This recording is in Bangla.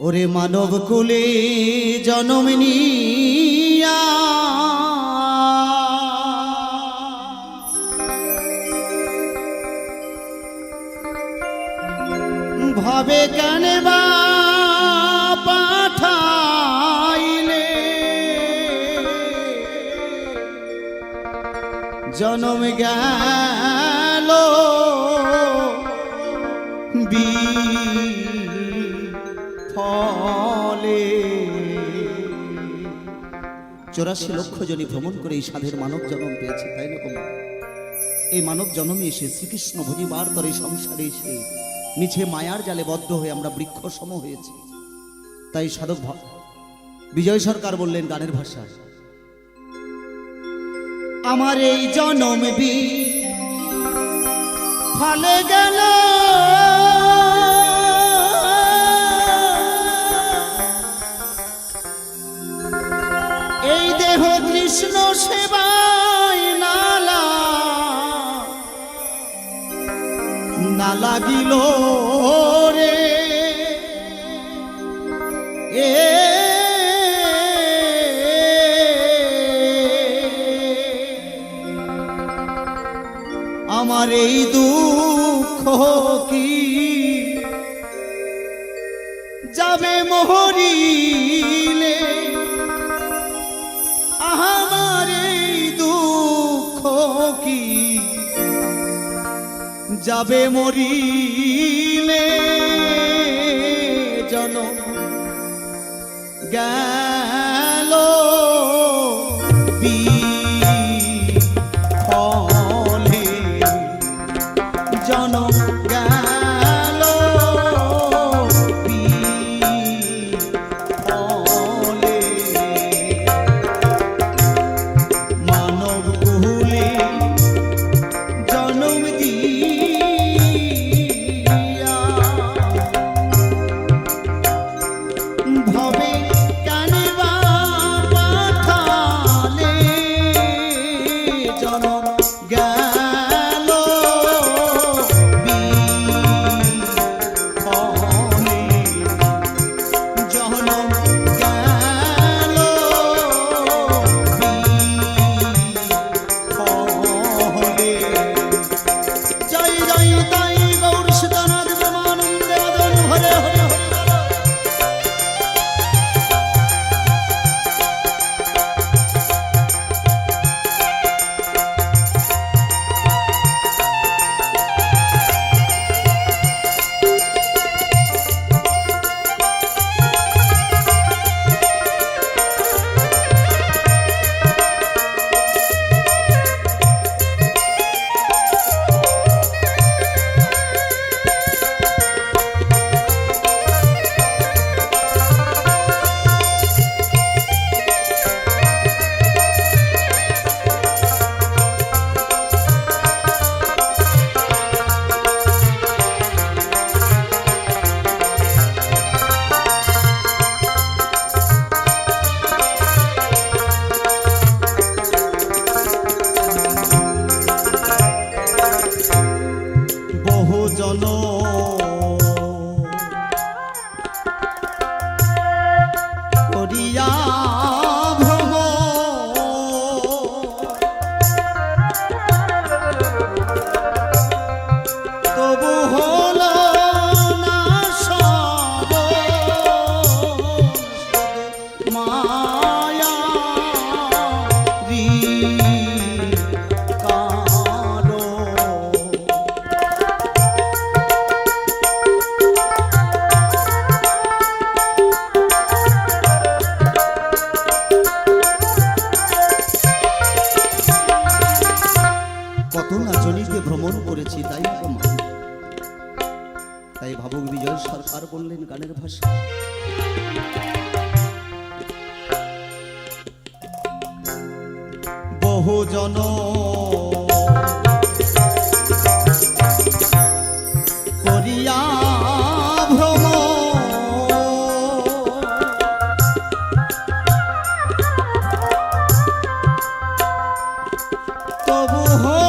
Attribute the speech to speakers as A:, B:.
A: ওরে মানব কুলে জনম ভাবে কেন বা পাঠাইলে? জনম গেল বি ফলে। চৌরাশি লক্ষ জনই ভ্রমণ করে এই সাধের মানব জন্ম পেয়েছে, তাই না এই মানব জন্মে এসে শ্রীকৃষ্ণ ভজিবার করে সংসারে এসে মিছে মায়ার জালে বদ্ধ হয়ে আমরা বৃক্ষ সম হয়েছি। তাই সাধক বিজয় সরকার বললেন গানের ভাষায়, আমার এই জনম বি ফলে গেল কৃষ্ণ সেবায় নালা। না লাগিল রে। এ আমার এই দুঃখ কি? যাবে মোহরিলে যাবে মরিলে। কত নাচনীকে ভ্রমণ করেছি তাই তাই ভাবুক বিজয় সরকার বললেন গানের ভাষা বহুজন করিয়া oh, oh.